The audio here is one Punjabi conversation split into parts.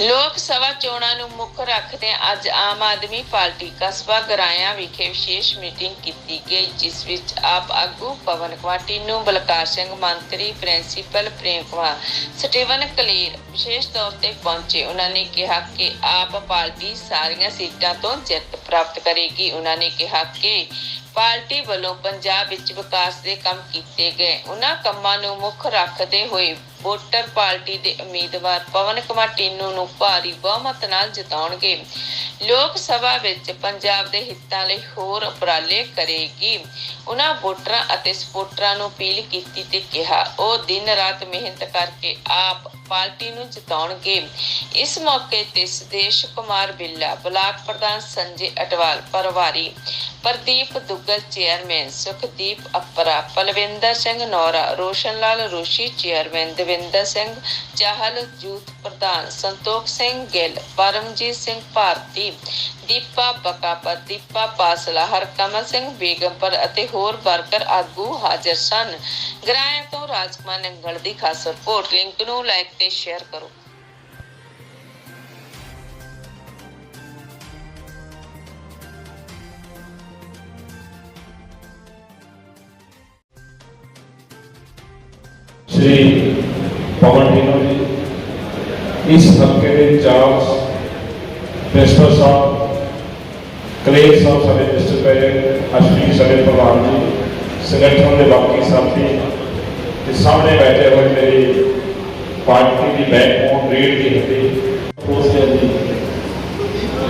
ਲੋਕ ਸਭਾ ਚੋਣਾਂ ਨੂੰ ਮੁੱਖ ਰੱਖਦੇ ਅੱਜ ਆਮ ਆਦਮੀ ਪਾਰਟੀ ਕਸਬਾ ਗਰਾਇਆ ਵਿਖੇ ਵਿਸ਼ੇਸ਼ ਮੀਟਿੰਗ ਕੀਤੀ ਗਈ, ਜਿਸ ਵਿੱਚ ਆਪ ਆਗੂ ਪਵਨ ਕੁਮਾਰ ਨੂੰ ਬਲਕਾਰ ਸਿੰਘ, ਮੰਤਰੀ ਪ੍ਰਿੰਸੀਪਲ ਪ੍ਰੇਮ ਕੁਮਾਰ, ਸਟੀਵਨ ਕਲੀਰ ਵਿਸ਼ੇਸ਼ ਤੌਰ ਤੇ ਪਹੁੰਚੇ। ਉਹਨਾਂ ਨੇ ਕਿਹਾ ਕਿ ਆਪ ਪਾਰਟੀ ਸਾਰੀਆਂ ਸੀਟਾਂ ਤੋਂ ਜਿੱਤ ਪ੍ਰਾਪਤ ਕਰੇਗੀ। ਉਹਨਾਂ ਨੇ ਕਿਹਾ ਕਿ ਪਾਰਟੀ ਵੱਲੋਂ ਪੰਜਾਬ ਵਿੱਚ ਵਿਕਾਸ ਦੇ ਕੰਮ ਕੀਤੇ ਗਏ। ਉਹਨਾਂ ਕੰਮਾਂ ਨੂੰ ਮੁੱਖ ਰੱਖਦੇ ਹੋਏ ਵੋਟਰ ਪਾਰਟੀ ਦੇ ਉਮੀਦਵਾਰ ਪਵਨ ਕੁਮਾਰ ਟੀਨੂ ਨੂੰ ਭਾਰੀ ਬਹੁਮਤ ਨਾਲ ਜਿਤਾਉਣਗੇ। ਲੋਕ ਸਭਾ ਵਿੱਚ ਪੰਜਾਬ ਦੇ ਹਿੱਤਾਂ ਲਈ ਹੋਰ ਉਪਰਾਲੇ ਕਰੇਗੀ। ਉਹਨਾਂ ਵੋਟਰਾਂ ਅਤੇ ਸਪੋਰਟਰਾਂ ਨੂੰ ਅਪੀਲ ਕੀਤੀ ਤੇ ਕਿਹਾ, ਉਹ ਦਿਨ ਰਾਤ ਮਿਹਨਤ ਕਰਕੇ ਆਪ ਪਾਰਟੀ ਨੂੰ ਜਿਤਾਉਣਗੇ। ਇਸ ਮੌਕੇ ਤੇ ਸੁਦੇਸ਼ ਕੁਮਾਰ ਬਿੱਲਾ, ਬਲਾਕ ਪ੍ਰਧਾਨ Sanjay Atwal, ਪਰਵਾਰੀ Pradeep Duggal, chairman Sukhdeep Apra, Palwinder Singh Naura Roshan Lal Roshi, chairman Davinder Singh, Chahal youth ਪ੍ਰਧਾਨ ਸੰਤੋਖ ਸਿੰਘ ਗਿੱਲ, ਪਰਮਜੀਤ ਸਿੰਘ ਭਾਰਤੀ, ਦੀਪਾ ਬਕਾਪਰ ਦੀਪਾ ਪਾਸਲਾ ਹਰਕਮਲ ਸਿੰਘ ਬੇਗਮਪੁਰ ਅਤੇ ਹੋਰ ਵਰਕਰ ਆਗੂ ਹਾਜ਼ਰ ਸਨ। ਗ੍ਰਾਇਆ ਤੋਂ ਰਾਜਕੁਮਾਰ ਨੰਗਲ ਦੀ ਖਾਸ ਰਿਪੋਰਟ, ਲਿੰਕ ਨੂੰ ਲਾਈਕ ਤੇ ਸ਼ੇਅਰ ਕਰੋ। ਪਵਨ ਟੀਨੋ ਜੀ। ਇਸ ਹਲਕੇ ਦੇ ਇੰਚਾਰਜ, ਪ੍ਰਿੰਸੀਪਲ ਸਾਹਿਬ, ਕਲੇਰ ਸਾਹਿਬ ਸਾਡੇ ਡਿਸਟ੍ਰਿਕਟ ਪ੍ਰੈਜ਼ੀਡੈਂਟ ਅਸ਼ਵਨੀ ਸਾਡੇ ਪ੍ਰਧਾਨ ਜੀ ਸੰਗਠਨ ਦੇ ਬਾਕੀ ਸਾਥੀ, ਤੇ ਸਾਹਮਣੇ ਬੈਠੇ ਹੋਏ ਮੇਰੇ ਪਾਰਟੀ ਦੀ ਬੈਕਬੋਨ ਰੀਡ ਦੀ ਹੱਡੀ। ਪੋਸਟ ਹੈ ਜੀ,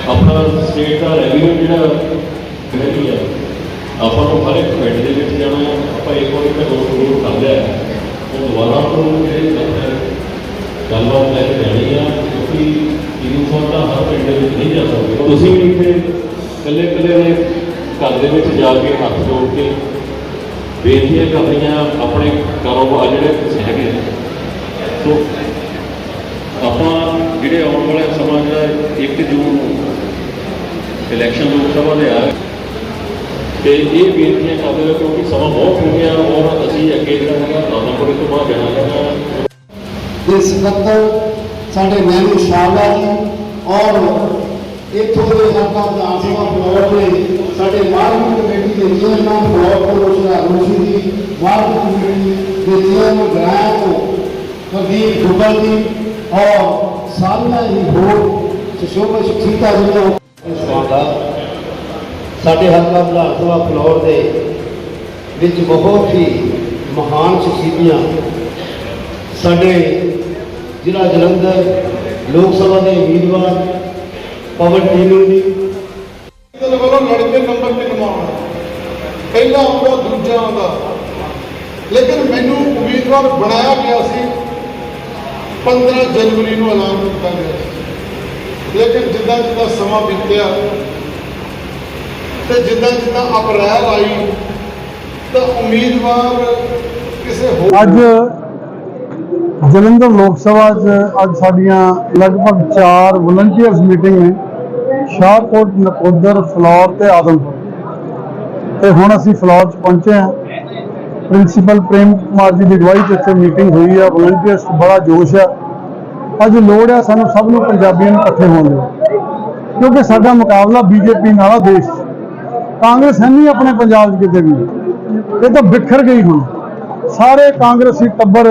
ਆਪਣਾ ਸਟੇਟ ਦਾ ਰੈਵਨਿਊ ਜਿਹੜਾ ਨਹੀਂ ਹੈ ਆਪਾਂ ਨੂੰ ਹਰ ਇੱਕ ਪਿੰਡ ਦੇ ਵਿੱਚ ਜਾਣਾ ਆਪਾਂ ਇੱਕ ਵਾਰੀ ਤਾਂ ਦੋ ਸ਼ੁਰੂ ਕਰ ਲਿਆ ਉਹ ਦੁਬਾਰਾ ਤੋਂ ਜਿਹੜੇ ਗੱਲਬਾਤ ਲੈ ਕੇ ਜਾਣੀ ਆ ਕਿਉਂਕਿ ਇਹਨੂੰ ਫੋਨ ਤਾਂ ਹਰ ਪਿੰਡ ਦੇ ਵਿੱਚ ਨਹੀਂ ਜਾ ਸਕਦੇ ਤੁਸੀਂ ਵੀ ਇੱਥੇ ਇਕੱਲੇ ਇਕੱਲੇ ਦੇ ਘਰ ਦੇ ਵਿੱਚ ਜਾ ਕੇ ਹੱਥ ਜੋੜ ਕੇ ਬੇਨਤੀਆਂ ਕਰਨੀਆਂ, ਆਪਣੇ ਕਾਰੋਬਾਰ ਜਿਹੜੇ ਤੁਸੀਂ ਹੈਗੇ ਆ। ਸੋ ਆਪਾਂ ਜਿਹੜੇ ਆਉਣ ਵਾਲੇ ਸਮਾਂ ਜਿਹੜਾ 1 ਜੂਨ ਇਲੈਕਸ਼ਨ ਲੋਕ ਸਭਾ ਦੇ ਆ ਤੇ ਇਹ ਬੇਨਤੀਆਂ ਕਰਦੇ ਹੋਏ ਕਿਉਂਕਿ ਸਮਾਂ ਬਹੁਤ ਹੋ ਗਿਆ ਔਰ ਅਸੀਂ ਅੱਗੇ ਜਿਹੜਾ ਹੈਗਾ ਤੋਂ ਬਾਅਦ ਜਾਣਾ ਹੈਗਾ ਦੇ ਸਕੱਤਰ ਸਾਡੇ ਮਹਿਮੂ ਸ਼ਾਹਲਾ ਜੀ ਔਰ ਇੱਥੋਂ ਦੇ ਹਲਕਾ ਵਿਧਾਨ ਸਭਾ ਬਲਾਕ ਦੇ ਸਾਡੇ ਮਾਰਕੀਟ ਕਮੇਟੀ ਦੇ ਚੇਅਰਮੈਨ ਬਲਾਕ ਕੋਲੋਸ਼ਾ ਰੋਸ਼ੀ ਜੀ। ਮਾਰਕੀਟ ਕਮੇਟੀ ਦੇ ਚੇਅਰਮੈਨ ਗ੍ਰਾਇਆ ਤੋਂ ਪ੍ਰਦੀਪ ਗੁੱਬਲ ਜੀ ਔਰ ਸਾਰੀਆਂ ਹੀ ਹੋਰ ਸੁਸ਼ੋਭਿਤ ਸ਼ਖਸੀਅਤਾਂ ਜਿਹੜੀਆਂ ਸ਼ਾਹਲਾ ਸਾਡੇ ਹਲਕਾ ਵਿਧਾਨ ਸਭਾ ਫਲੋਰ ਦੇ ਵਿੱਚ ਬਹੁਤ ਹੀ ਮਹਾਨ ਸ਼ਖਸੀਅਤਾਂ ਸਾਡੇ ਜ਼ਿਲ੍ਹਾ ਜਲੰਧਰ, ਲੋਕ ਸਭਾ ਦੇ ਉਮੀਦਵਾਰ, ਪਵਨ ਟੀਨੂ ਜੀ। ਦੇ ਵੱਲੋਂ ਲੜਕੇ ਨੰਬਰ ਤੇ ਕਮਾਉਣਾ। ਪਹਿਲਾ ਆਉਂਦਾ ਦੂਜਾ ਆਉਂਦਾ ਲੇਕਿਨ ਮੈਨੂੰ ਉਮੀਦਵਾਰ ਬਣਾਇਆ ਗਿਆ ਸੀ। 15 ਜਨਵਰੀ ਨੂੰ ਐਲਾਨ ਕੀਤਾ ਗਿਆ ਸੀ। ਲੇਕਿਨ ਜਿੱਦਾਂ ਜਿੱਦਾਂ ਸਮਾਂ ਬੀਤਿਆ ਤੇ ਜਿੱਦਾਂ ਜਿੱਦਾਂ ਅਪ੍ਰੈਲ ਆਈ, ਤਾਂ ਉਮੀਦਵਾਰ ਕਿਸੇ ਹੋਰ ਅੱਜ ਜਲੰਧਰ ਲੋਕ ਸਭਾ 'ਚ ਅੱਜ ਸਾਡੀਆਂ ਲਗਭਗ 4 ਵਲੰਟੀਅਰਸ ਮੀਟਿੰਗ ਨੇ, ਸ਼ਾਹਕੋਟ, ਨਕੋਦਰ, ਫਲੌਰ ਤੇ ਆਦਮਪੁਰ। ਤੇ ਹੁਣ ਅਸੀਂ ਫਲੌਰ 'ਚ ਪਹੁੰਚੇ ਹਾਂ। ਪ੍ਰਿੰਸੀਪਲ ਪ੍ਰੇਮ ਕੁਮਾਰ ਜੀ ਦੀ ਅਗਵਾਈ 'ਚ ਇੱਥੇ ਮੀਟਿੰਗ ਹੋਈ ਆ ਵਲੰਟੀਅਰਸ ਬੜਾ ਜੋਸ਼ ਆ। ਅੱਜ ਲੋੜ ਆ ਸਾਨੂੰ ਸਭ ਨੂੰ ਪੰਜਾਬੀਆਂ ਨੂੰ ਇਕੱਠੇ ਹੋਣ ਦੀ। ਕਿਉਂਕਿ ਸਾਡਾ ਮੁਕਾਬਲਾ ਬੀਜੇਪੀ ਨਾਲ ਆ, ਦੇਸ਼ ਕਾਂਗਰਸ ਹੈ ਨਹੀਂ ਆਪਣੇ ਪੰਜਾਬ 'ਚ ਕਿਤੇ ਵੀ। ਇਹ ਤਾਂ ਬਿਖਰ ਗਈ ਹੁਣ। ਸਾਰੇ ਕਾਂਗਰਸੀ ਟੱਬਰ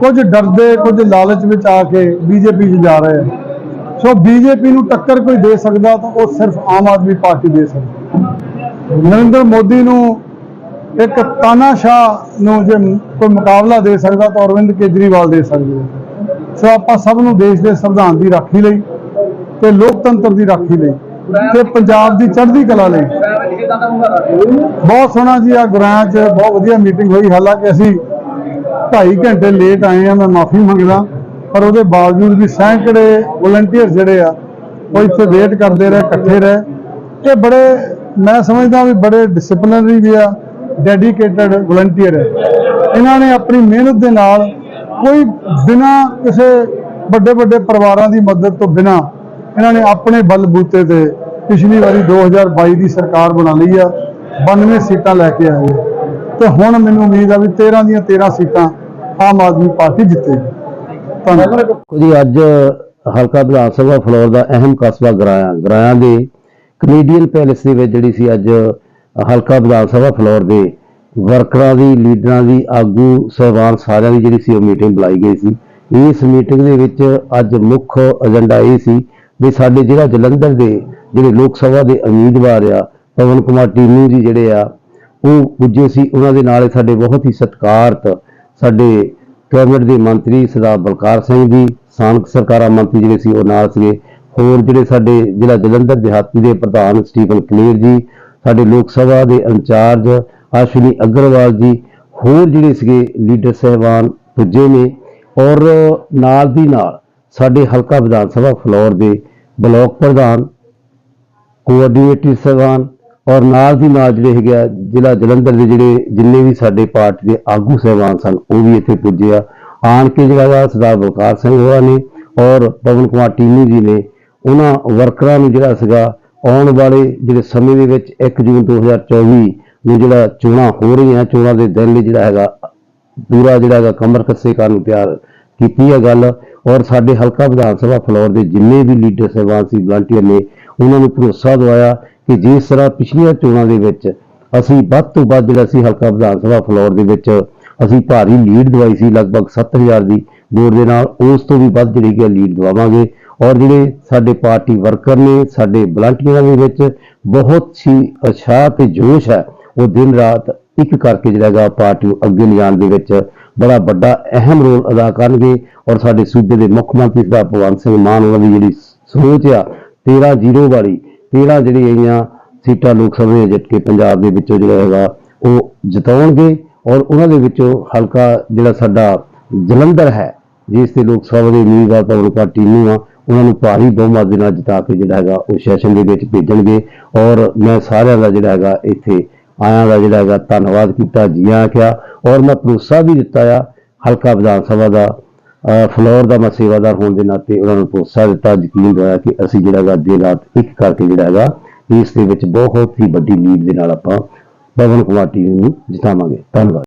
ਕੁਝ ਡਰਦੇ, ਕੁਝ ਲਾਲਚ ਵਿੱਚ ਆ ਕੇ ਬੀਜੇਪੀ 'ਚ ਜਾ ਰਹੇ ਆ। ਸੋ ਬੀਜੇਪੀ ਨੂੰ ਟੱਕਰ ਕੋਈ ਦੇ ਸਕਦਾ ਤਾਂ ਉਹ ਸਿਰਫ ਆਮ ਆਦਮੀ ਪਾਰਟੀ ਦੇ ਸਕਦੀ। ਨਰਿੰਦਰ ਮੋਦੀ ਨੂੰ ਇੱਕ ਤਾਨਾਸ਼ਾਹ ਨੂੰ ਜੇ ਕੋਈ ਮੁਕਾਬਲਾ ਦੇ ਸਕਦਾ ਤਾਂ ਅਰਵਿੰਦ ਕੇਜਰੀਵਾਲ ਦੇ ਸਕਦੇ ਸੋ ਆਪਾਂ ਸਭ ਨੂੰ ਦੇਸ਼ ਦੇ ਸੰਵਿਧਾਨ ਦੀ ਰਾਖੀ ਲਈ ਤੇ ਲੋਕਤੰਤਰ ਦੀ ਰਾਖੀ ਲਈ ਤੇ ਪੰਜਾਬ ਦੀ ਚੜ੍ਹਦੀ ਕਲਾ ਲਈ। ਬਹੁਤ ਸੋਹਣਾ ਜੀ ਆ ਗੁਰਾਂ 'ਚ ਬਹੁਤ ਵਧੀਆ ਮੀਟਿੰਗ ਹੋਈ। ਹਾਲਾਂਕਿ ਅਸੀਂ 2.5 ਘੰਟੇ ਲੇਟ ਆਏ ਆ ਮੈਂ ਮਾਫੀ ਮੰਗਦਾ, ਪਰ ਉਹਦੇ ਬਾਵਜੂਦ ਵੀ ਸੈਂਕੜੇ ਵਲੰਟੀਅਰ ਜਿਹੜੇ ਆ, ਉਹ ਇੱਥੇ ਵੇਟ ਕਰਦੇ ਰਹੇ, ਇਕੱਠੇ ਰਹੇ। ਇਹ ਬੜੇ, ਮੈਂ ਸਮਝਦਾ ਵੀ ਬੜੇ ਡਿਸਪਲਿਨਰੀ ਵੀ ਆ ਡੈਡੀਕੇਟਡ ਵਲੰਟੀਅਰ ਹੈ ਇਹਨਾਂ ਨੇ ਆਪਣੀ ਮਿਹਨਤ ਦੇ ਨਾਲ ਕੋਈ ਬਿਨਾ ਕਿਸੇ ਵੱਡੇ ਵੱਡੇ ਪਰਿਵਾਰਾਂ ਦੀ ਮਦਦ ਤੋਂ ਬਿਨਾ ਇਹਨਾਂ ਨੇ ਆਪਣੇ ਬਲਬੂਤੇ ਤੇ ਪਿਛਲੀ ਵਾਰੀ 2022 ਦੀ ਸਰਕਾਰ ਬਣਾ ਲਈ ਆ 92 ਸੀਟਾਂ ਲੈ ਕੇ ਆਏ ਤੇ ਹੁਣ ਮੈਨੂੰ ਉਮੀਦ ਆ ਵੀ 13 ਦੀਆਂ 13 ਸੀਟਾਂ ਆਮ ਆਦਮੀ ਪਾਰਟੀ ਜਿੱਤੇਗੀ ਧੰਨਵਾਦ। ਜੀ, ਅੱਜ ਹਲਕਾ ਵਿਧਾਨ ਸਭਾ ਫਲੋਰ ਦਾ ਅਹਿਮ ਕਸਬਾ ਗਰਾਇਆ ਗਰਾਇਆ ਦੇ ਕੈਨੇਡੀਅਨ ਪੈਲੇਸ ਦੇ ਵਿੱਚ ਜਿਹੜੀ ਸੀ ਅੱਜ ਹਲਕਾ ਵਿਧਾਨ ਸਭਾ ਫਲੋਰ ਦੇ ਵਰਕਰਾਂ ਦੀ, ਲੀਡਰਾਂ ਦੀ, ਆਗੂ, ਸਹਿਬਾਨ ਸਾਰਿਆਂ ਦੀ ਜਿਹੜੀ ਸੀ ਉਹ ਮੀਟਿੰਗ ਬੁਲਾਈ ਗਈ ਸੀ। ਇਸ ਮੀਟਿੰਗ ਦੇ ਵਿੱਚ ਅੱਜ ਮੁੱਖ ਏਜੰਡਾ ਇਹ ਸੀ ਵੀ ਸਾਡੇ ਜਿਹੜਾ ਜਲੰਧਰ ਦੇ ਜਿਹੜੇ ਲੋਕ ਸਭਾ ਦੇ ਉਮੀਦਵਾਰ ਆ, ਪਵਨ ਕੁਮਾਰ ਟੀਨੂ ਜੀ ਜਿਹੜੇ ਆ, ਉਹ ਪੁੱਜੇ ਸੀ। ਉਹਨਾਂ ਦੇ ਨਾਲ ਸਾਡੇ ਬਹੁਤ ਹੀ ਸਤਿਕਾਰਤ ਸਾਡੇ ਕੈਬਨਿਟ ਦੇ ਮੰਤਰੀ ਸਰਦਾਰ ਬਲਕਾਰ ਸਿੰਘ ਜੀ, ਸਥਾਨਕ ਸਰਕਾਰਾਂ ਮੰਤਰੀ ਜਿਹੜੇ ਸੀ ਉਹ ਨਾਲ ਸੀਗੇ। ਹੋਰ ਜਿਹੜੇ ਸਾਡੇ ਜ਼ਿਲ੍ਹਾ ਜਲੰਧਰ ਦਿਹਾਤੀ ਦੇ ਪ੍ਰਧਾਨ ਸਟੀਫਨ ਕਲੀਅਰ ਜੀ, ਸਾਡੇ ਲੋਕ ਸਭਾ ਦੇ ਇੰਚਾਰਜ ਅਸ਼ਵਨੀ ਅਗਰਵਾਲ ਜੀ, ਹੋਰ ਜਿਹੜੇ ਸੀਗੇ ਲੀਡਰ ਸਹਿਬਾਨ ਪੁੱਜੇ ਨੇ। ਔਰ ਨਾਲ ਦੀ ਨਾਲ ਸਾਡੇ ਹਲਕਾ ਵਿਧਾਨ ਸਭਾ ਫਲੋਰ ਦੇ ਬਲਾਕ ਪ੍ਰਧਾਨ ਕੋਆਰਡੀਨੇਟਰ ਸਹਿਬਾਨ ਔਰ ਨਾਲ ਦੀ ਨਾਲ ਜਿਹੜੇ ਹੈਗੇ ਆ ਜ਼ਿਲ੍ਹਾ ਜਲੰਧਰ ਦੇ ਜਿਹੜੇ ਜਿੰਨੇ ਵੀ ਸਾਡੇ ਪਾਰਟੀ ਦੇ ਆਗੂ ਸਹਿਬਾਨ ਸਨ, ਉਹ ਵੀ ਇੱਥੇ ਪੁੱਜੇ ਆ। ਆਣ ਕੇ ਜਿਹੜਾ ਵਾ ਸਰਦਾਰ ਬਲਕਾਰ ਸਿੰਘ ਹੋਰਾਂ ਨੇ ਔਰ ਪਵਨ ਕੁਮਾਰ ਟੀਨੂ ਜੀ ਨੇ, ਉਹਨਾਂ ਵਰਕਰਾਂ ਨੂੰ ਜਿਹੜਾ ਸੀਗਾ ਆਉਣ ਵਾਲੇ ਜਿਹੜੇ ਸਮੇਂ ਦੇ ਵਿੱਚ 1 ਜੂਨ 2024 ਨੂੰ ਜਿਹੜਾ ਚੋਣਾਂ ਹੋ ਰਹੀਆਂ, ਚੋਣਾਂ ਦੇ ਦਿਨ ਲਈ ਜਿਹੜਾ ਹੈਗਾ ਪੂਰਾ ਜਿਹੜਾ ਹੈਗਾ ਕਮਰ ਕੱਸੇ ਕਰਨ ਨੂੰ ਤਿਆਰ ਕੀਤੀ ਹੈ ਗੱਲ। ਔਰ ਸਾਡੇ ਹਲਕਾ ਵਿਧਾਨ ਸਭਾ ਫਲੋਰ ਦੇ ਜਿੰਨੇ ਵੀ ਲੀਡਰ ਸਹਿਬਾਨ ਸੀ ਵਲੰਟੀਅਰ ਨੇ, ਉਹਨਾਂ ਨੂੰ ਭਰੋਸਾ ਦਵਾਇਆ ਕਿ ਜਿਸ ਤਰ੍ਹਾਂ ਪਿਛਲੀਆਂ ਚੋਣਾਂ ਦੇ ਵਿੱਚ ਅਸੀਂ ਵੱਧ ਤੋਂ ਵੱਧ ਜਿਹੜਾ ਸੀ ਹਲਕਾ ਵਿਧਾਨ ਸਭਾ ਫਲੋਰ ਦੇ ਵਿੱਚ ਅਸੀਂ ਭਾਰੀ ਲੀਡ ਦਵਾਈ ਸੀ, ਲਗਭਗ 7000 ਦੀ ਵੋਟ ਦੇ ਨਾਲ, ਉਸ ਤੋਂ ਵੀ ਵੱਧ ਜਿਹੜੀ ਕਿ ਲੀਡ ਦਵਾਵਾਂਗੇ। ਔਰ ਜਿਹੜੇ ਸਾਡੇ ਪਾਰਟੀ ਵਰਕਰ ਨੇ, ਸਾਡੇ ਵਲੰਟੀਅਰਾਂ ਦੇ ਵਿੱਚ ਬਹੁਤ ਹੀ ਉਤਸ਼ਾਹ ਤੇ ਜੋਸ਼ ਹੈ, ਉਹ ਦਿਨ ਰਾਤ ਇੱਕ ਕਰਕੇ ਜਿਹੜਾ ਹੈਗਾ ਪਾਰਟੀ ਨੂੰ ਅੱਗੇ ਲਿਜਾਣ ਦੇ ਵਿੱਚ ਬੜਾ ਵੱਡਾ ਅਹਿਮ ਰੋਲ ਅਦਾ ਕਰਨਗੇ ਔਰ ਸਾਡੇ ਸੂਬੇ ਦੇ ਮੁੱਖ ਮੰਤਰੀ ਸਾਹਿਬ ਭਗਵੰਤ ਸਿੰਘ ਮਾਨ ਉਹਨਾਂ ਦੀ ਜਿਹੜੀ ਸੋਚ ਆ 13 ਜ਼ੀਰੋ ਵਾਲੀ 13 ਜਿਹੜੀ ਆਈਆਂ ਸੀਟਾਂ ਲੋਕ ਸਭਾ ਦੀਆਂ ਜਿੱਤ ਕੇ ਪੰਜਾਬ ਦੇ ਵਿੱਚੋਂ ਜਿਹੜਾ ਹੈਗਾ ਉਹ ਜਿਤਾਉਣਗੇ ਔਰ ਉਹਨਾਂ ਦੇ ਵਿੱਚੋਂ ਹਲਕਾ ਜਿਹੜਾ ਸਾਡਾ ਜਲੰਧਰ ਹੈ, ਜਿਸ 'ਤੇ ਲੋਕ ਸਭਾ ਦੇ ਉਮੀਦਵਾਰ ਪਵਨ ਪਾਰਟੀ ਨੂੰ ਆ, ਉਹਨਾਂ ਨੂੰ ਭਾਰੀ ਬਹੁਮਤ ਦੇ ਨਾਲ ਜਿਤਾ ਕੇ ਜਿਹੜਾ ਹੈਗਾ ਉਹ ਸੈਸ਼ਨ ਦੇ ਵਿੱਚ ਭੇਜਣਗੇ ਔਰ ਮੈਂ ਸਾਰਿਆਂ ਦਾ ਜਿਹੜਾ ਹੈਗਾ ਇੱਥੇ ਆਇਆਂ ਦਾ ਜਿਹੜਾ ਹੈਗਾ ਧੰਨਵਾਦ ਕੀਤਾ, ਜੀਆਂ ਆਇਆਂ ਕਿਹਾ ਔਰ ਮੈਂ ਭਰੋਸਾ ਵੀ ਦਿੱਤਾ ਆ, ਹਲਕਾ ਵਿਧਾਨ ਸਭਾ ਦਾ, ਅਹ, ਫਲੋਰ ਦਾ ਮੈਂ ਸੇਵਾਦਾਰ ਹੋਣ ਦੇ ਨਾਤੇ ਉਹਨਾਂ ਨੂੰ ਭਰੋਸਾ ਦਿੱਤਾ, ਯਕੀਨ ਦਵਾਇਆ ਕਿ ਅਸੀਂ ਜਿਹੜਾ ਹੈਗਾ ਦਿਨ ਰਾਤ ਇੱਕ ਕਰਕੇ ਜਿਹੜਾ ਹੈਗਾ, ਇਸ ਦੇ ਵਿੱਚ ਬਹੁਤ ਹੀ ਵੱਡੀ ਲੀਡ ਦੇ ਨਾਲ ਆਪਾਂ ਪਵਨ ਕੁਮਾਰ ਟੀਮ ਨੂੰ ਜਿਤਾਵਾਂਗੇ। ਧੰਨਵਾਦ।